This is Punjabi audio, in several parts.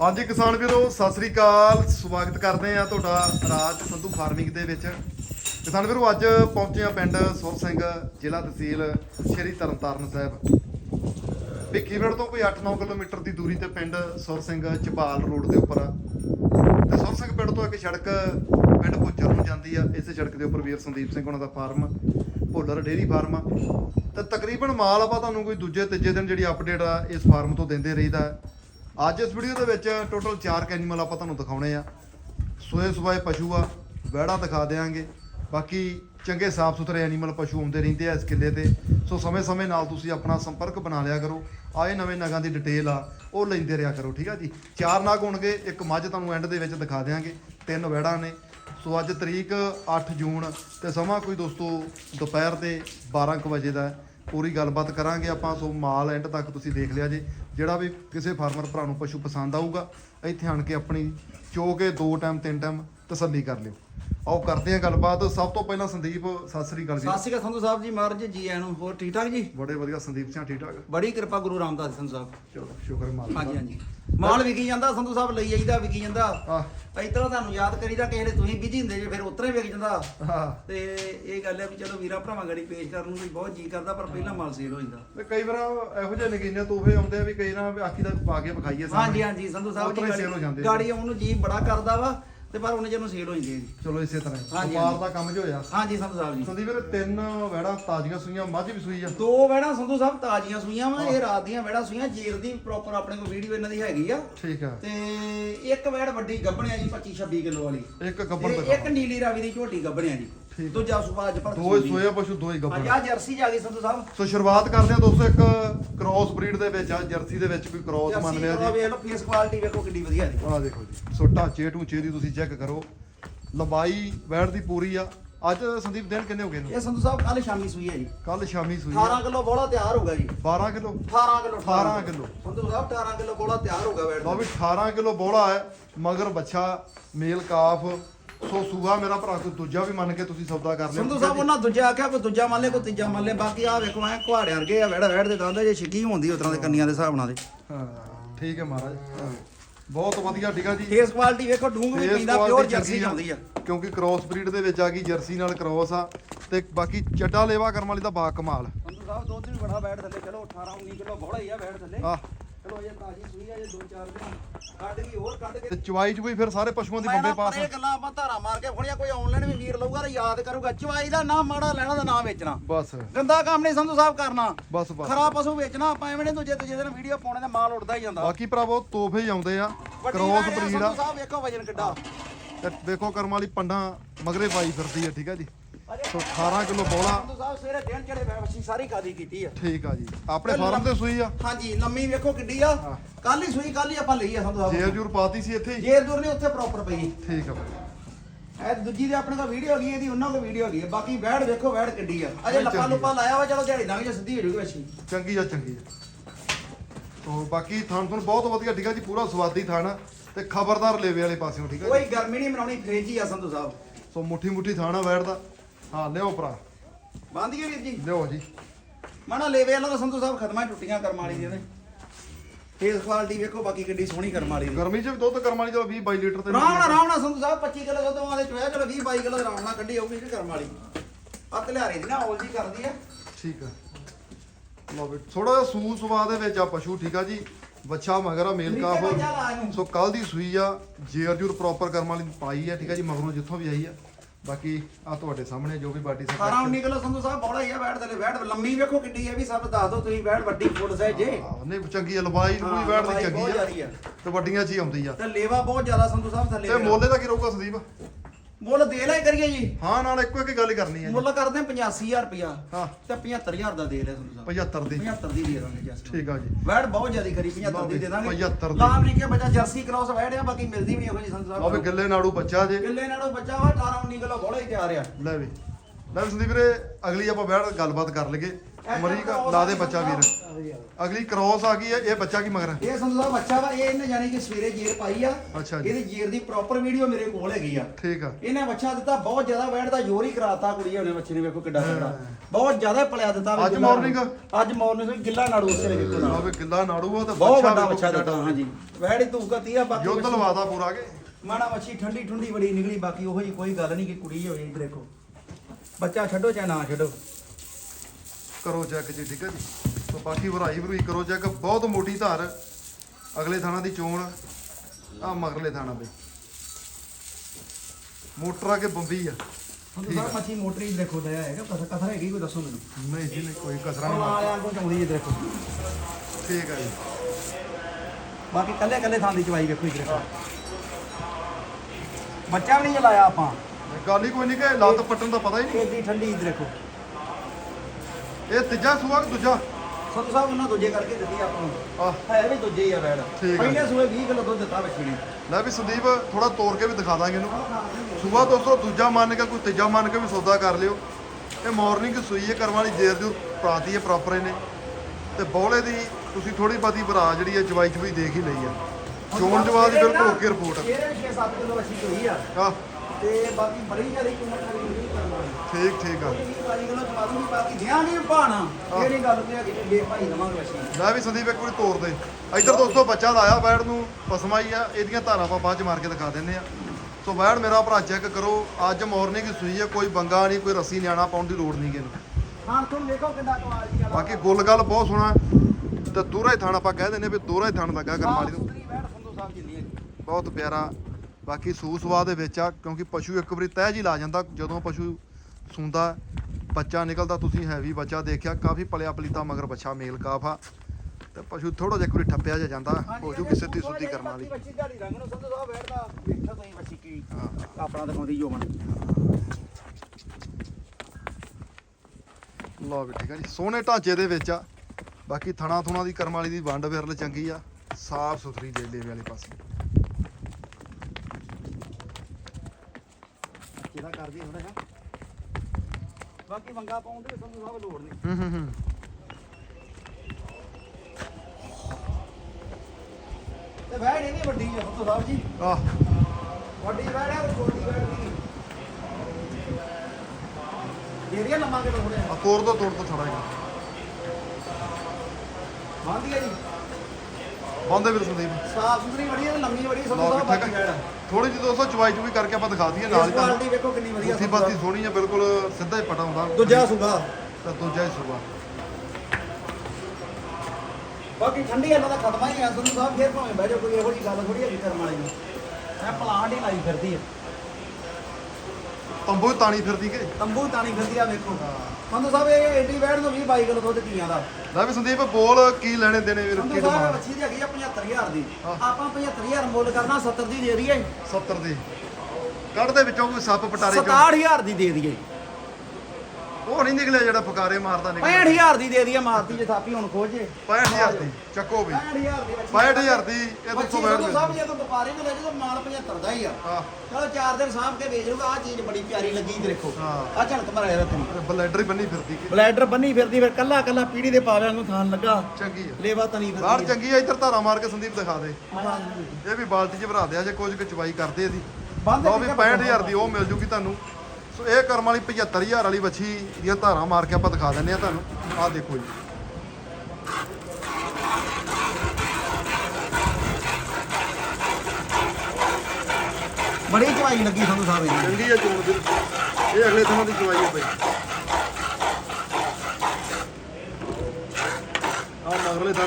ਹਾਂਜੀ ਕਿਸਾਨ ਵੀਰੋ, ਸਤਿ ਸ੍ਰੀ ਅਕਾਲ। ਸਵਾਗਤ ਕਰਦੇ ਆ ਤੁਹਾਡਾ ਰਾਜ ਸੰਧੂ ਫਾਰਮਿੰਗ ਦੇ ਵਿੱਚ। ਕਿਸਾਨ ਵੀਰੋ, ਅੱਜ ਪਹੁੰਚੇ ਆ ਪਿੰਡ ਸੁਰ ਸਿੰਘ, ਜ਼ਿਲ੍ਹਾ ਤਹਿਸੀਲ ਸ਼੍ਰੀ ਤਰਨਤਾਰਨ ਸਾਹਿਬ। ਭਿੱਖੀਵਿੰਡ ਤੋਂ ਕੋਈ 8-9 ਕਿਲੋਮੀਟਰ ਦੀ ਦੂਰੀ ਤੇ ਪਿੰਡ ਸੁਰ ਸਿੰਘ ਚਪਾਲ ਰੋਡ ਦੇ ਉੱਪਰ ਆ। ਤੇ ਸੁਰ ਸਿੰਘ ਪਿੰਡ ਤੋਂ ਇੱਕ ਸੜਕ ਪਿੰਡ ਭੁੱਚਰ ਨੂੰ ਜਾਂਦੀ ਆ। ਇਸੇ ਸੜਕ ਦੇ ਉੱਪਰ ਵੀਰ ਸੰਦੀਪ ਸਿੰਘ ਉਹਨਾਂ ਦਾ ਫਾਰਮ, ਭੋਲਰ ਡੇਅਰੀ ਫਾਰਮ ਆ। ਤੇ ਤਕਰੀਬਨ ਮਾਲ ਆਪਾਂ ਤੁਹਾਨੂੰ ਕੋਈ ਦੂਜੇ ਤੀਜੇ ਦਿਨ ਜਿਹੜੀ ਅਪਡੇਟ ਆ, ਇਸ ਫਾਰਮ ਤੋਂ ਦਿੰਦੇ ਰਹੀਦਾ। ਅੱਜ ਇਸ ਵੀਡੀਓ ਦੇ ਵਿੱਚ ਟੋਟਲ 4 ਐਨੀਮਲ ਆਪਾਂ ਤੁਹਾਨੂੰ ਦਿਖਾਉਣੇ ਆ। ਸੋਏ ਸੁਬਾਏ ਪਸ਼ੂ ਆ, ਵਹਿੜਾ ਦਿਖਾ ਦੇਾਂਗੇ ਬਾਕੀ ਚੰਗੇ ਸਾਫ਼ ਸੁਥਰੇ ਐਨੀਮਲ ਪਸ਼ੂ ਆਉਂਦੇ ਰਹਿੰਦੇ ਆ ਇਸ ਕਿੱਲੇ ਤੇ। ਸੋ ਸਮੇਂ-ਸਮੇਂ ਨਾਲ ਤੁਸੀਂ ਆਪਣਾ ਸੰਪਰਕ ਬਣਾ ਲਿਆ ਕਰੋ। ਆਏ ਨਵੇਂ ਨਗਾਂ ਦੀ ਡਿਟੇਲ ਆ, ਉਹ ਲੈਂਦੇ ਰਿਹਾ ਕਰੋ, ਠੀਕ ਆ ਜੀ? ਚਾਰ ਨਗ ਹੋਣਗੇ, ਇੱਕ ਮੱਝ ਤੁਹਾਨੂੰ ਐਂਡ ਦੇ ਵਿੱਚ ਦਿਖਾ ਦੇਾਂਗੇ ਤਿੰਨ ਵਹਿੜਾ ਨੇ। ਸੋ ਅੱਜ ਤਰੀਕ 8 ਜੂਨ ਤੇ ਸਮਾਂ ਕੋਈ ਦੋਸਤੋ ਦੁਪਹਿਰ ਦੇ 12 ਕੁ ਵਜੇ ਦਾ ਪੂਰੀ ਗੱਲਬਾਤ ਕਰਾਂਗੇ ਆਪਾਂ, ਸੋ ਮਾਲ ਐਂਡ ਤੱਕ ਤੁਸੀਂ ਦੇਖ ਲਿਆ ਜੇ। ਜਿਹੜਾ ਵੀ ਕਿਸੇ ਫਾਰਮਰ ਭਰਾ ਨੂੰ ਪਸ਼ੂ ਪਸੰਦ ਆਊਗਾ, ਇੱਥੇ ਆਣ ਕੇ ਆਪਣੀ ਚੋ ਕੇ ਦੋ ਟਾਈਮ, ਤਿੰਨ ਟਾਈਮ ਤਸੱਲੀ ਕਰ ਲਿਓ। ਆਓ ਕਰਦੇ ਹਾਂ ਗੱਲਬਾਤ। ਸਭ ਤੋਂ ਪਹਿਲਾਂ ਸੰਦੀਪ ਸਤਿ ਸ੍ਰੀ ਅਕਾਲ ਜੀ। ਸਤਿ ਸ਼੍ਰੀ ਅਕਾਲ ਸੰਧੂ ਸਾਹਿਬ ਜੀ ਮਹਾਰਾਜ ਜੀ ਆਇਆਂ ਨੂੰ। ਹੋਰ ਠੀਕ ਠਾਕ ਜੀ? ਬੜੇ ਵਧੀਆ ਸੰਦੀਪ ਸਿੰਘ ਠੀਕ ਠਾਕ? ਬੜੀ ਕਿਰਪਾ ਗੁਰੂ ਰਾਮਦਾਸ ਸੰਧੂ ਸਾਹਿਬ। ਚਲੋ ਸ਼ੁਕਰ ਮਾਲਕ। ਹਾਂਜੀ ਹਾਂਜੀ। ਮਾਲ ਵਿਕੀ ਜਾਂਦਾ ਸੰਧੂ ਸਾਹਿਬ ਲਈ ਜਾਈਦਾ ਵਿਕੀ ਜਾਂਦਾ। ਤਰ੍ਹਾਂ ਤੁਹਾਨੂੰ ਯਾਦ ਕਰੀਦਾ ਕਿਸੇ ਨੇ ਤੁਸੀਂ ਬਿਜ਼ੀ ਹੁੰਦੇ ਜੇ ਫਿਰ ਉਤਰੇ ਵਿਕ ਜਾਂਦਾ। ਤੇ ਇਹ ਗੱਲ ਹੈ ਵੀ ਚਲੋ ਵੀਰਾ ਭਰਾਵਾਂ ਗੜੀ ਪੇਸ਼ ਕਰਨ ਨੂੰ ਵੀ ਬਹੁਤ ਜੀ ਕਰਦਾ ਪਰ ਪਹਿਲਾਂ ਮਾਲ ਸੇਲ ਹੋ ਜਾਂਦਾ। ਤੇ ਕਈ ਵਾਰ ਇਹੋ ਜਿਹੇ ਨਗੀਨੇ ਤੋਹਫੇ ਆਉਂਦੇ ਆ ਵੀ ਕਈ ਨਾ ਆਖੀ ਦਾ ਪਾ ਕੇ ਵਿਖਾਈਏ। ਹਾਂਜੀ ਹਾਂਜੀ ਸੰਧੂ ਸਾਹਿਬ ਜੀ ਗਾੜੀ ਆਉਣ ਨੂੰ ਜੀ ਬੜਾ ਕਰਦਾ ਵਾ। ਤੇ ਪਰ ਉਹਨੇ ਜਦੋਂ ਸੇਲ ਹੋ ਜਾਂਦੀ ਹੈ ਜੀ। ਚਲੋ ਇਸੇ ਤਰ੍ਹਾਂ ਹਾਂਜੀ, ਵਪਾਰ। ਦਾ ਕੰਮ ਜੋ ਹੋਇਆ। ਹਾਂਜੀ ਸੰਧੂ ਸਾਹਿਬ ਜੀ। ਸੰਦੀਪ ਵੀਰ ਤਿੰਨ ਵੈੜਾ ਤਾਜ਼ੀਆਂ ਸੂਈਆਂ ਮੱਝ ਵੀ ਸੂਈ ਆ। ਦੋ ਵਹਿਣਾ ਸੰਧੂ ਸਾਹਿਬ ਤਾਜ਼ੀਆਂ ਸੂਈਆਂ ਵਾ ਇਹ ਰਾਤ ਦੀਆਂ ਵਹਿਣਾ ਸੂਈਆਂ ਜੀਰ ਦੀ ਪ੍ਰੋਪਰ ਆਪਣੇ ਕੋਲ ਵੀਡੀਓ ਇਹਨਾਂ ਦੀ ਹੈਗੀ ਆ। ਠੀਕ ਆ। ਤੇ ਇੱਕ ਵੈੜ ਵੱਡੀ ਗੱਭਣਿਆ ਜੀ 25 26 ਕਿਲੋ ਵਾਲੀ। ਇੱਕ ਗੱਬੜ ਤੇ ਇੱਕ ਨੀਲੀ ਰਾਵੀ ਦੀ ਝੋਟੀ ਗੱਭਣਿਆ ਜੀ। ਠੀਕ। ਦੂਜਾ ਸੁਭਾ ਅੱਜ ਦੋ ਹੀ ਸੋਇਆ ਪਸ਼ੂ ਦੋ ਹੀ ਗੱਬੜ ਅੱਜ ਆ ਜਰਸੀ ਜਾ ਗਈ ਸੰਧੂ ਸਾਹਿਬ। ਸੋ ਸ਼ੁਰੂਆਤ ਕਰਦੇ ਹਾਂ ਦੋਸਤੋ ਇੱਕ ਕ੍ਰਾਸ ਬਰੀਡ ਦੇ ਵਿੱਚ ਆ ਜਰਸੀ ਦੇ ਵਿੱਚ ਕੋਈ ਕ੍ਰਾਸ ਮੰਨ ਜਰਸੀ ਲਿਆ ਜੀ। ਵੇਖ ਲਓ ਫੇਸ ਕੁਆਲਿਟੀ ਵੇਖੋ ਕਿੰਨੀ ਵਧੀਆ ਦੀ ਆਹ ਦੇਖੋ ਜੀ ਸੋ ਢਾਂਚੇ ਢੂੰਚੇ ਦੀ ਤੁਸੀਂ ਚੈੱਕ ਕਰੋ। ਲੰਬਾਈ ਵੈੜ ਦੀ ਪੂਰੀ ਆ। ਅੱਜ ਸੰਦੀਪ ਦਿਨ ਕਿੰਨੇ ਹੋ ਗਏ ਨੇ ਇਹ ਸੰਧੂ ਸਾਹਿਬ ਕੱਲ ਸ਼ਾਮੀ ਸੂਈ ਹੈ ਜੀ। ਕੱਲ ਸ਼ਾਮੀ ਸੂਈ 18 ਆ ਕਿਲੋ ਬੋਲਾ ਤਿਆਰ ਹੋਗਾ ਜੀ। 12 ਕਿਲੋ? 18 kilo 18 kilo. ਸੰਧੂ ਸਾਹਿਬ 18 ਕਿਲੋ ਬੋਲਾ ਤਿਆਰ ਹੋਗਾ ਵੈੜ ਲਓ ਵੀ 18 ਕਿਲੋ ਬੋਲਾ ਹੈ ਮਗਰ ਬੱਚਾ ਮੇਲ ਕਾਫ ਸੋ ਸੂਆ ਮੇਰਾ ਭਰਾ ਕੋਈ ਦੂਜਾ ਵੀ ਮੰਨ ਕੇ ਤੁਸੀਂ ਸੌਦਾ ਕਰ ਲਿਓ ਸੰਧੂ ਸਾਹਿਬ ਉਹਨਾਂ ਦੂਜਾ ਆਖਿਆ ਕੋਈ ਦੂਜਾ ਮੰਨ ਲੈ ਕੋਈ ਤੀਜਾ ਮੰਨ ਲੈ ਬਾਕੀ ਆ ਵੇਖੋ ਐ ਕੁਹਾੜੇ ਵਰਗੇ ਆ ਵੈੜ ਵੈੜ ਦੇ ਦੰਦ ਜੇ ਛਿੱਕੀ ਹੁੰਦੀ ਉਤਰਾਂ ਦੇ ਕੰਨੀਆਂ ਦੇ ਹਿਸਾਬ ਨਾਲ ਦੇ ਹਾਂ ਠੀਕ ਹੈ ਮਹਾਰਾਜ। ਬਹੁਤ ਵਧੀਆ ਠੀਕ ਆ ਜੀ। ਫੇਸ ਕੁਆਲਿਟੀ ਵੇਖੋ ਡੂੰਗ ਵੀ ਪੈਂਦਾ ਪਿਓਰ ਜਰਸੀ ਆਉਂਦੀ ਆ। ਕਿਉਂਕਿ ਕ੍ਰਾਸ ਬਰੀਡ ਦੇ ਵਿੱਚ ਆ ਗਈ ਜਰਸੀ ਨਾਲ ਕ੍ਰਾਸ ਆ। ਤੇ ਬਾਕੀ ਚੱਡਾ ਲੇਵਾ ਕਰਮ ਵਾਲੀ ਦਾ ਬਾ ਕਮਾਲ। ਸੰਧੂ ਸਾਹਿਬ ਦੁੱਧ ਵੀ ਬੜਾ ਬੈਠ ਥੱਲੇ ਚਲੋ 18 19 ਕਿਲੋ ਬੋਲਾ ਹੀ ਆ ਬੈਠ ਥੱਲੇ। ਆ ਚਲੋ ਇਹ ਤਾਜੀ ਸੂਈ ਆ ਜੇ ਦੋ ਚਾਰ ਦਿਨ ਕੱਢ ਗਈ ਹੋਰ ਕੱਢ ਤੇ ਕੇ ਚਵਾਈ ਚ ਵੀ ਫਿਰ ਸਾਰੇ ਪਸ਼ੂਆਂ ਦੀ ਮੈਂ ਨਾ ਪਾਸ ਪਰੇ ਗੱਲਾਂ ਆਪਾਂ ਧਾਰਾ ਮਾਰ ਕੇ ਫੜਿਆ ਕੋਈ ਆਨਲਾਈਨ ਵੀ ਵੀਰ ਲਊਗਾ ਤੇ ਯਾਦ ਕਰੂਗਾ। ਚਵਾਈ ਦਾ ਨਾ ਮਾੜਾ ਲੈਣਾ ਦਾ ਨਾ ਵੇਚਣਾ। ਬਸ। ਗੰਦਾ ਕੰਮ ਨਹੀਂ ਸੰਧੂ ਸਾਹਿਬ ਕਰਨਾ। ਬਸ ਬਸ। ਖਰਾ ਪਸ਼ੂ ਵੇਚਣਾ ਆਪਾਂ ਐਵੇਂ ਨਹੀਂ ਦੂਜੇ ਤੀਜੇ ਦਿਨ ਵੀਡੀਓ ਪਾਉਣੇ ਤੇ ਮਾਲ ਉੱਡਦਾ ਹੀ ਜਾਂਦਾ। ਬਾਕੀ ਭਰਾਵੋ ਤੋਹਫੇ ਹੀ ਆਉਂਦੇ ਆ। ਵੱਡੀ ਕ੍ਰਾਸ ਵੈੜ ਆ, ਬਰੀਡ ਆ। ਸੰਧੂ ਸਾਹਿਬ ਵੇਖੋ ਵਜਨ ਕਿੱਡਾ। ਤੇ ਦੇਖੋ ਕਰਮ ਵਾਲੀ ਪੰਡਾਂ ਮਗਰੇ ਪਾਈ ਫਿਰਦੀ ਆ ਠੀਕ ਆ ਜੀ? ਅਜੇ ਸੋ 18 ਕਿਲੋ ਬੋਲਾ। ਸਾਹਿਬ ਸਵੇਰੇ ਦਿਨ ਚੜੇ ਬੱਚੀ ਸਾਰੀ ਖਾਦੀ ਕੀਤੀ ਆ। ਠੀਕ ਆ ਜੀ। ਆਪਣੇ ਫਾਰਮ ਤੇ ਸੂਈ ਆ? ਹਾਂਜੀ ਲੰਮੀ ਵੇਖੋ ਕਿੱਡੀ ਆ। ਕੱਲ ਹੀ ਸੂਈ ਕੱਲ ਹੀ ਆਪਾਂ ਲਈ ਆ ਸੰਧੂ ਜੇਰ ਸਾਹਿਬ ਜੂਰ ਪਾਤੀ ਸੀ ਇੱਥੇ ਹੀ? ਜੇਰ ਦੂਰ ਨਹੀਂ ਉੱਥੇ ਪ੍ਰੋਪਰ ਪਈ। ਠੀਕ ਆ। ਇਹ ਦੂਜੀ ਦੇ ਆਪਣੇ ਕੋਲ ਵੀਡੀਓ ਹੈਗੀ ਇਹਦੀ ਉਹਨਾਂ ਕੋਲ ਵੀਡੀਓ ਹੈਗੀ ਹੈ ਬਾਕੀ ਵੈੜ ਵੇਖੋ ਵੈੜ ਕਿੱਡੀ ਆ। ਅਜੇ ਲੱਪਾ ਲੁੱਪਾ ਲਾਇਆ ਵਾ ਚਲੋ ਦਿਹਾੜੀ ਲੰਘ ਜਾ ਸਿੱਧੀ ਹੋ ਜੂਗੀ ਅੱਛੀ ਚੰਗੀ ਆ ਚੰਗੀ ਆ। ਸੋ ਬਾਕੀ ਥਣ ਥਣ ਬਹੁਤ ਵਧੀਆ ਠੀਕ ਆ ਜੀ ਪੂਰਾ ਸਵਾਦੀ ਥਣ ਤੇ ਖਬਰਦਾਰ ਲੇਵੇ ਵਾਲੇ ਪਾਸਿਓਂ ਠੀਕ ਆ ਕੋਈ ਗਰਮੀ ਨਹੀਂ ਮਨਾਉਣੀ ਫ੍ਰਿਜ ਹੀ ਆ ਸੰਧੂ ਸਾਹਿਬ। ਸੋ ਮੁੱਠੀ ਮੁੱਠੀ ਥਣ ਬੈਠਦਾ ਹਾਂ ਲਿਓ ਭਰਾ। ਬੰਦੀਏ ਵੀਰ ਜੀ? ਲਿਓ ਜੀ। ਮਾਣਾ ਲੈਵੇ ਵਾਲਾ ਤਾਂ ਸੰਧੂ ਸਾਹਿਬ ਖਤਮਾਂ ਟੁੱਟੀਆਂ ਕਰਮ ਵਾਲੀ ਦੀਆਂ ਨੇ। ਫੇਸ ਕੁਆਲਿਟੀ ਵੇਖੋ ਬਾਕੀ ਕਿੱਡੀ ਸੋਹਣੀ ਕਰਮ ਵਾਲੀ ਦੀ ਗਰਮੀ 'ਚ ਵੀ ਦੁੱਧ ਕਰਮ ਵਾਲੀ ਚਲੋ 20 22 ਲੀਟਰ ਤੇ ਆਰਾਮ ਨਾਲ ਸੰਧੂ ਸਾਹਿਬ 25 ਕਿਲੋ ਦੁੱਧ ਵਾਲੇ ਚੋਇਆ ਚਲੋ 20 22 ਕਿਲੋ ਨਾਲ ਕੱਢੀ ਆਊਗੀ ਜੀ ਕਰਮ ਵਾਲੀ। ਆ ਕਲਿਆਰੇ ਦੀ ਨਾ ਔਲ ਜੀ ਕਰਦੀ ਆ। ਠੀਕ ਆ। ਲਓ ਵੀ ਥੋੜਾ ਜਿਹਾ ਸੂ ਸਵਾ ਦੇ ਵਿੱਚ ਆ ਪਸ਼ੂ ਠੀਕ ਆ ਜੀ। ਬੱਚਾ ਮਗਰ ਮੇਲ ਕਾਫ। ਸੋ ਕੱਲ ਦੀ ਸੂਈ ਆ ਜੇਰ ਜੂਰ ਪ੍ਰੋਪਰ ਕਰਮ ਵਾਲੀ ਪਾਈ ਆ ਠੀਕ ਆ ਜੀ ਮਗਰੋਂ ਜਿੱਥੋਂ ਵੀ ਆਈ ਆ। ਬਾਕੀ ਆ ਤੁਹਾਡੇ ਸਾਹਮਣੇ ਜੋ ਵੀ ਬਾਟੀ 18 19 ਕਿਲੋ ਸੰਧੂ ਸਾਹਿਬ ਬੋਲਾ ਹੀ ਆ ਬੈਠ ਥੱਲੇ ਬੈਠ ਲੰਮੀ ਵੇਖੋ ਕਿੱਡੀ ਹੈ ਵੀ ਸਭ ਦੱਸ ਦਿਓ ਤੁਸੀਂ ਬੈਠ ਵੱਡੀ ਫੁੱਲ ਸਾਈਜ਼ ਜੇ। ਨਹੀਂ ਚੰਗੀ ਆ ਲੰਬਾਈ ਨੂੰ ਵੀ ਬੈਠ ਦੀ ਬਹੁਤ ਚੰਗੀ ਜ਼ਿਆਦੀ ਆ। ਆ। ਤੇ ਵੱਡੀਆਂ 'ਚ ਹੀ ਆਉਂਦੀ ਆ। ਤੇ ਲੇਵਾ ਬਹੁਤ ਜ਼ਿਆਦਾ ਸੰਧੂ ਸਾਹਿਬ ਥੱਲੇ ਤੇ ਮੋਲੇ ਦਾ ਕੀ ਰਹੂਗਾ ਸੰਦੀਪ? ਮੁੱਲ ਦੇ ਲੈ ਕਰੀਏ ਜੀ। ਹਾਂ ਨਾਲ ਇੱਕੋ ਇੱਕ ਗੱਲ ਕਰਨੀ ਹੈ ਜੀ। ਮੁੱਲ ਕਰਦੇ 85000 ਰੁਪਿਆ ਹਾਂ। ਤੇ 75000 ਦਾ ਦੇ ਲੈ ਸੰਧੂ ਸਾਹਿਬ 75 ਦੀ। 75 ਦੀ ਦੇ ਦਾਂਗੇ ਜਸਟ ਠੀਕ ਆ ਜੀ। ਵੈੜ ਬਹੁਤ ਜ਼ਿਆਦੀ ਕਰੀ 75 ਦੀ ਦੇ ਦਾਂਗੇ। 75 ਦੀ। ਲਾਮ ਲਿਖਿਆ ਬੱਚਾ ਜਰਸੀ ਕ੍ਰਾਸ ਵੈੜ ਆ ਬਾਕੀ ਮਿਲਦੀ ਵੀ ਨਹੀਂ ਉਹ ਜੀ ਸੰਧੂ ਆ ਵੀ ਸਾਹਿਬ ਗੱਲੇ ਨਾੜੂ ਬੱਚਾ ਜੇ। ਕਿੱਲੇ ਨਾਲੋਂ ਬੱਚਾ ਵਾ 18 19 ਕਿਲੋ ਬੋਲਾ ਹੀ ਤਿਆਰ ਆ। ਲੈ ਵੀ। ਲੈ ਵੀ ਸੰਦੀਪ ਵੀਰੇ ਅਗਲੀ ਆਪਾਂ ਬੈਠ ਗੱਲਬਾਤ ਕਰ ਲਈਏ। ਮਰੀ ਲਾ ਦੇ ਬੱਚਾ ਵੀਰ। ਅਗਲੀ ਕ੍ਰੋਸ ਆ ਗਈ ਹੈ ਇਹ ਬੱਚਾ ਕੀ ਮਗਰ ਇਹ ਸੰਧੂ ਸਾਹਿਬ ਬੱਚਾ ਵਾ ਇਹ ਇਹਨੇ ਜਾਨੀ ਕਿ ਸਵੇਰੇ ਜੇਰ ਪਾਈ ਆ। ਅੱਛਾ ਜੀ। ਇਹਦੀ ਜੇਰ ਦੀ ਪ੍ਰੋਪਰ ਵੀਡੀਓ ਮੇਰੇ ਕੋਲ ਹੈਗੀ ਆ। ਠੀਕ ਆ। ਇਹਨੇ ਬੱਚਾ ਦਿੱਤਾ ਬਹੁਤ ਜ਼ਿਆਦਾ ਵੈਟ ਦਾ ਜ਼ੋਰ ਹੀ ਕਰਾਤਾ ਕੁੜੀ ਉਹਨੇ ਬੱਚੇ ਨੇ ਵੇਖੋ ਕਿੱਡਾ ਤਗੜਾ ਬਹੁਤ ਜ਼ਿਆਦਾ ਪਲਿਆ ਦਿੱਤਾ ਵੀ ਅੱਜ ਗਿੱਲਾ morning? ਨਾੜੂ। ਅੱਜ ਮਾਰਨਿੰਗ ਗਿੱਲਾ ਨਾੜੂ ਉਸੇ ਨੇ ਵੇਖੋ ਨਾਲ ਆਵੇ ਕਿੱਲਾ ਨਾੜੂ ਆ ਤੇ ਬਹੁਤ ਵੱਡਾ ਬੱਚਾ ਦਿੱਤਾ ਹਾਂਜੀ। ਵੈਟ ਹੀ ਤੂੰ ਕਤੀ ਆ ਬਾਕੀ ਯੁੱਧ ਲਵਾਦਾ ਪੂਰਾ ਕੇ। ਮਾਣਾ ਮੱਛੀ ਠੰਡੀ ਠੰਡੀ ਬੜੀ ਨਿਕਲੀ ਬਾਕੀ ਉਹੋ ਜੀ ਕੋਈ ਗੱਲ ਨਹੀਂ ਕਿ ਕੁੜੀ ਹੋਵੇ ਇੱਧਰ ਦੇਖੋ। ਬੱਚਾ ਛੱਡੋ ਚਾਹੇ ਨਾ ਛੱਡੋ। ਕਰੋ ਚੈੱਕ ਜੀ ਠੀਕ ਹੈ ਜੀ? ਸੋ ਬਾਕੀ ਭਰਾਈ ਭਰੂਈ ਕਰੋ ਚੈੱਕ ਬਹੁਤ ਮੋਟੀ ਧਾਰ ਅਗਲੇ ਥਾਣਾ ਦੀ ਚੋਣ ਆ ਮਗਰਲੇ ਥਾਣਾ ਤੇ। ਮੋਟਰ ਆ ਕੇ ਬੰਬੀ ਆ। ਤੁਹਾਨੂੰ ਸਾਰਾ ਮੱਛੀ ਮੋਟਰ ਹੀ ਦੇਖੋ ਦਇਆ ਹੈਗਾ। ਕਥਾ ਕਥਾ ਹੈਗੀ ਕੋਈ ਦੱਸੋ ਮੈਨੂੰ। ਨਹੀਂ ਜੀ ਨਹੀਂ ਕੋਈ ਕਸਰਾ ਆ ਨਹੀਂ ਮਾਰ। ਆ ਕੋ ਚਾਉਂਦੀ ਇੱਧਰ ਦੇਖੋ। ਠੀਕ ਆ ਜੀ। ਬਾਕੀ ਕੱਲੇ ਕੱਲੇ ਥਾਂ ਦੀ ਚਵਾਈ ਵੇਖੋ ਇੱਧਰ ਦੇਖੋ। ਬੱਚਾ ਵੀ ਨਹੀਂ ਜਲਾਇਆ ਆਪਾਂ। ਗੱਲ ਹੀ ਕੋਈ ਨਹੀਂ ਕਿ ਲੱਤ ਪੱਟਣ ਦਾ ਪਤਾ ਹੀ ਨਹੀਂ। ਏਡੀ ਠੰਡੀ ਇੱਧਰ ਦੇਖੋ। ਇਹ ਤੀਜਾ ਸੂਆ ਕਿ ਦੂਜਾ? ਸੰਧੂ ਸਾਹਿਬ ਉਹਨਾਂ ਦੂਜੇ ਕਰਕੇ ਦਿੱਤੀ ਆਪਾਂ ਨੂੰ। ਆ ਹੈ ਵੀ ਦੂਜੇ ਹੀ ਆ ਠੀਕ ਆ। ਪਹਿਲੇ ਸੂਏ 20 ਕਿਲੋ ਦੁੱਧ ਦਿੱਤਾ ਬੱਚੀ ਨੇ ਲੈ ਵੀ ਸੰਦੀਪ ਥੋੜਾ ਤੋੜ ਕੇ ਵੀ ਦਿਖਾ ਦਾਂਗੇ ਇਹਨੂੰ। ਸੂਆ ਦੋਸਤੋ ਦੂਜਾ ਮੰਨ ਕੇ ਕੋਈ ਤੀਜਾ ਮੰਨ ਕੇ ਵੀ ਸੌਦਾ ਕਰ ਲਿਓ। ਇਹ ਮਾਰਨਿੰਗ ਸੂਈ ਹੈ ਕਰਮ ਵਾਲੀ ਜੇਰ ਜੂ ਪ੍ਰਾਤੀ ਹੈ ਪ੍ਰੋਪਰ ਇਹਨੇ। ਤੇ ਬੌਲੇ ਦੀ ਤੁਸੀਂ ਥੋੜੀ ਬਾਤੀ ਭਰਾ ਜਿਹੜੀ ਹੈ ਜਵਾਈ ਜਵਾਈ ਦੇਖ ਹੀ ਲਈ ਆ। ਚੋਣ ਜਵਾ ਦੀ ਬਿਲਕੁਲ ਓਕੇ ਰਿਪੋਰਟ ਇਹਦੇ 6-7 ਕਿਲੋ ਬੱਚੀ ਹੋਈ ਆ। ਆ ਤੇ ਬਾਕੀ ਬੜੀ ਜ਼ਿਆਦਾ ਕੀਮਤ ਕਰੀ ਠੀਕ ਠੀਕ ਆ। ਦੂੰਗੀ ਬਾਕੀ ਭਾਣਾ। ਗੱਲ ਤੇ ਹੈਗੀ ਬੇ ਭਾਈ ਲੈ ਵੀ ਸੰਦੀਪ ਇੱਕ ਵਾਰੀ ਤੋੜ ਦੇ। ਇੱਧਰ ਦੋਸਤੋ ਬੱਚਾ ਲਾਇਆ ਬੈੜ ਨੂੰ ਪਸਮਾ ਹੀ ਆ ਇਹਦੀਆਂ ਧਾਰਾਂ ਆਪਾਂ ਬਾਅਦ ਚ ਮਾਰ ਕੇ ਦਿਖਾ ਦਿੰਦੇ ਆ। ਸੋ ਬੈੜ ਮੇਰਾ ਭਰਾ ਚੈੱਕ ਕਰੋ ਅੱਜ ਮਾਰਨਿੰਗ ਸੂਈ ਹੈ ਕੋਈ ਬੰਗਾ ਨਹੀਂ ਕੋਈ ਰੱਸੀ ਨਿਆਣਾ ਪਾਉਣ ਦੀ ਲੋੜ ਨਹੀਂ ਕਿਨੂੰ ਹਾਂ ਤੁਹਾਨੂੰ ਦੇਖੋ ਕਿੰਨਾ ਕੁਆਲਿਟੀ ਵਾਲਾ ਬਾਕੀ ਗੁੱਲ ਗੱਲ ਬਹੁਤ ਸੋਹਣਾ ਤੇ ਦੂਰਾ ਹੀ ਥਾਣ ਆਪਾਂ ਕਹਿ ਦਿੰਦੇ ਵੀ ਦੂਰਾ ਹੀ ਥਾਣ ਲੱਗਾ ਕਰਮਾਲੀ ਨੂੰ। ਸੁੰਦਰੀ ਬੈਠ ਸੰਧੂ ਸਾਹਿਬ ਜਿੰਨੀ ਹੈਗੀ। ਬਹੁਤ ਪਿਆਰਾ। ਬਾਕੀ ਸੂਸਵਾ ਦੇ ਵਿੱਚ ਆ ਕਿਉਂਕਿ ਪਸ਼ੂ ਇੱਕ ਵਾਰੀ ਤਹਿ ਜੀ ਲਾ ਜਾਂਦਾ ਜਦੋਂ ਪਸ਼ੂ ਸੂੰਦਾ ਬੱਚਾ ਨਿਕਲਦਾ ਤੁਸੀਂ ਹੈਵੀ ਬੱਚਾ ਦੇਖਿਆ ਕਾਫੀ ਪਲਿਆ ਪਲੀਤਾ ਮਗਰ ਬੱਚਾ ਮੇਲ ਕਾਫਾ ਤੇ ਪਸ਼ੂ ਥੋੜਾ ਜਿਹਾ ਵਾਰੀ ਠੱਪਿਆ ਜਿਹਾ ਜਾਂਦਾ ਹੋ ਜੂ ਕਿਸੇ ਦੀ ਸੁੱਧੀ ਕਰਨ ਵਾਲੀ ਬੱਚੀ ਢਾੜੀ ਰੰਗ ਨੂੰ ਸੰਧੂ ਸਾਹਿਬ ਬੈਠਦਾ ਵੇਖੋ ਤੁਸੀਂ ਬੱਚੀ ਕੀ ਹਾਂ। ਆਪਣਾ ਦਿਖਾਉਂਦੀ ਜੋਮਨ ਲਓ ਵੀ ਠੀਕ ਆ ਜੀ ਸੋਹਣੇ ਢਾਂਚੇ ਦੇ ਵਿੱਚ ਆ। ਬਾਕੀ ਥਣਾ ਥੁਣਾ ਦੀ ਕਰਮ ਵਾਲੀ ਦੀ ਵੰਡ ਵਿਰਲ ਚੰਗੀ ਆ ਸਾਫ਼ ਸੁਥਰੀ ਜੇਲੇ ਵਾਲੇ ਪਾਸੇ। ਜਿਹਦਾ ਕਰਦੀ ਥੋੜਾ ਜਿਹਾ ਬਾਕੀ ਮੰਗਾ ਪਾਉਣ ਦੇ ਸੰਧੂ ਸਾਹਿਬ ਲੋੜ ਨਹੀਂ। ਹੂੰ ਹੂੰ ਹੂੰ। ਤੇ ਵੈੜ ਇਹ ਵੀ ਵੱਡੀ ਹੈ ਸੰਧੂ ਸਾਹਿਬ ਜੀ। ਆਹ। ਵੱਡੀ ਵੈੜ ਹੈ ਛੋਟੀ ਵੈੜ ਨਹੀਂ। ਜਿਹੜੀਆਂ ਲੰਮਾਂਗੇ ਥੋੜੇ ਆ। ਤੋੜ ਦੋ ਤੋੜ ਦੋ ਥੋੜਾ ਜਿਹਾ। ਮੰਨਦੀ ਹੈ ਜੀ? ਬੰਦੇ ਵੀਰ ਸੰਦੀਪ। ਸਾਫ਼ ਸੁਥਰੀ ਬੜੀ ਹੈ ਤੇ ਲੰਮੀ ਬੜੀ ਸਾਹਿਬ ਠੀਕ ਬਾਕੀ ਆ ਥੋੜੀ ਜਿਹੀ ਦੋਸਤੋ ਚਵਾਈ ਚੁਈ ਕਰਕੇ ਆਪਾਂ ਦਿਖਾ ਦਈਏ ਨਾਲ ਹੀ ਤੁਹਾਨੂੰ। ਕੁਆਲਿਟੀ ਵੇਖੋ ਕਿੰਨੀ ਵਧੀਆ ਸੰਧੂ ਬਾਤੀ। ਸੋਹਣੀ ਆ ਬਿਲਕੁਲ ਸਿੱਧਾ ਹੀ ਪਟਾ ਹੁੰਦਾ। ਦੂਜਾ ਸੁਗਾ ਤੇ ਦੂਜਾ ਹੀ ਸੁਬਾ ਬਾਕੀ ਠੰਡੀ ਇਹਨਾਂ ਦਾ ਖਤਮਾ ਹੀ ਆ ਸੰਧੂ ਸਾਹਿਬ ਫੇਰ ਭਾਵੇਂ ਬਹਿ ਜਾਓ ਕੋਈ ਇਹੋ ਜਿਹੀ ਗੱਲ ਥੋੜੀ ਹੈਗੀ ਕਰਮ ਵਾਲੀ ਨੂੰ ਇਹ ਪਲਾਂਟ ਹੀ ਲਾਈ ਫਿਰਦੀ ਹੈ। ਤੰਬੂ ਹੀ ਤਾਣੀ ਫਿਰਦੀ ਕੇ? ਤੰਬੂ ਤਾਣੀ ਫਿਰਦੀ ਆ ਵੇਖੋ। ਸੰਧੂ ਸਾਹਿਬ ਇਹ ਏਡੀ ਵੈੜ ਤੋਂ 20 22 ਕਿਲੋ ਦੁੱਧ ਤੀਆਂ ਦਾ। ਲੈ ਵੀ ਸੰਦੀਪ ਬੋਲ ਕੀ ਲੈਣੇ ਦੇਣੇ ਵੀਰ ਸੰਧੂ ਕੀ ਸਾਹਿਬ ਡਿਮਾਂਡ ਦੀ ਹੈਗੀ ਆ 75000 ਦੀ। ਹਾਂ। ਆਪਾਂ 75000 ਮੁੱਲ ਕਰਨਾ 70 ਦੀ ਦੇ ਦਈਏ। 70 ਦੀ। ਕੱਢ ਦੇ ਵਿੱਚੋਂ ਕੋਈ ਸੱਪ ਪਟਾਰੇ ਚੋਂ 67000 ਦੀ ਦੇ ਦਈਏ। ਉਹ ਨਹੀਂ ਨਿਕਲਿਆ ਜਿਹੜਾ ਫਕਾਰੇ ਮਾਰਦਾ ਨਿਕਲਿਆ। 65000 ਦੀ ਦੇ ਦਈਏ ਮਾਰਤੀ ਜੇ ਥਾਪੀ ਹੁਣ ਖੋਜੇ 65000 ਦੀ ਚੱਕੋ ਵੀ। 65000 ਦੀ ਬੱਚੀ। 65000 ਦੀ ਇਹ ਬੱਚੀ ਦੱਸੋ ਬੈਠ ਸੰਧੂ ਸਾਹਿਬ ਜੇ ਕੋਈ ਵਪਾਰੀ ਨੂੰ ਲੈ ਜੇ ਤਾਂ ਮਾਲ 75 ਦਾ ਹੀ ਆ। ਹਾਂ। ਚਲੋ ਚਾਰ ਦਿਨ ਸਾਂਭ ਕੇ ਵੇਚ ਲੂਗਾ ਆ ਚੀਜ਼ ਬੜੀ ਪਿਆਰੀ ਲੱਗੀ ਤੇ ਦੇਖੋ। ਹਾਂ। ਆ ਝਲਕ ਮਰਾਇਆ ਰੱਖਣੀ ਬਲੈਡਰ ਹੀ ਬੰਨੀ ਫਿਰਦੀ ਬਲੈਡਰ ਬੰਨੀ ਫਿਰਦੀ ਫਿਰ ਕੱਲਾ ਕੱਲਾ ਪੀੜੀ ਦੇ ਪਾਵਿਆਂ ਨੂੰ ਖਾਣ ਲੱਗਾ। ਚੰਗੀ ਆ। ਲੇਵਾ ਤਨੀ ਬਾਹਰ ਫਿਰਦੀ ਚੰਗੀ ਆ ਇੱਧਰ ਧਾਰਾ ਮਾਰ ਕੇ ਸੰਦੀਪ ਦਿਖਾ ਦੇ। ਇਹ ਵੀ ਬਾਲਟੀ 'ਚ ਭਰਾ ਦਿਆ ਜੇ ਕੁਝ ਕੁ ਚਵਾਈ ਕਰਦੇ ਇਹਦੀ ਬੰਦ ਲਓ ਵੀ 65000 ਦੀ ਉਹ ਮਿਲ ਜੂਗੀ ਤੁਹਾਨੂੰ। ਸੋ ਇਹ ਕਰਮ ਵਾਲੀ 75000 ਵਾਲੀ ਬੱਚੀ ਦੀਆਂ ਧਾਰਾਂ ਮਾਰ ਕੇ ਆਪਾਂ ਦਿਖਾ ਦਿੰਨੇ ਆ ਤੁਹਾਨੂੰ। ਆਹ ਦੇਖੋ ਜੀ। ਬੜੀ ਚਵਾਈ ਲੱਗੀ ਤੁਹਾਨੂੰ ਸਾਹਿਬ ਇਹਦੀ ਚੰਗੀ ਆ ਚੋਣ ਦੀ। ਇਹ ਅਗਲੇ ਥਾਂ ਦੀ ਚਵਾਈ ਆ ਬਈ। ਆ ਮਗਰਲੇ ਥਾਂ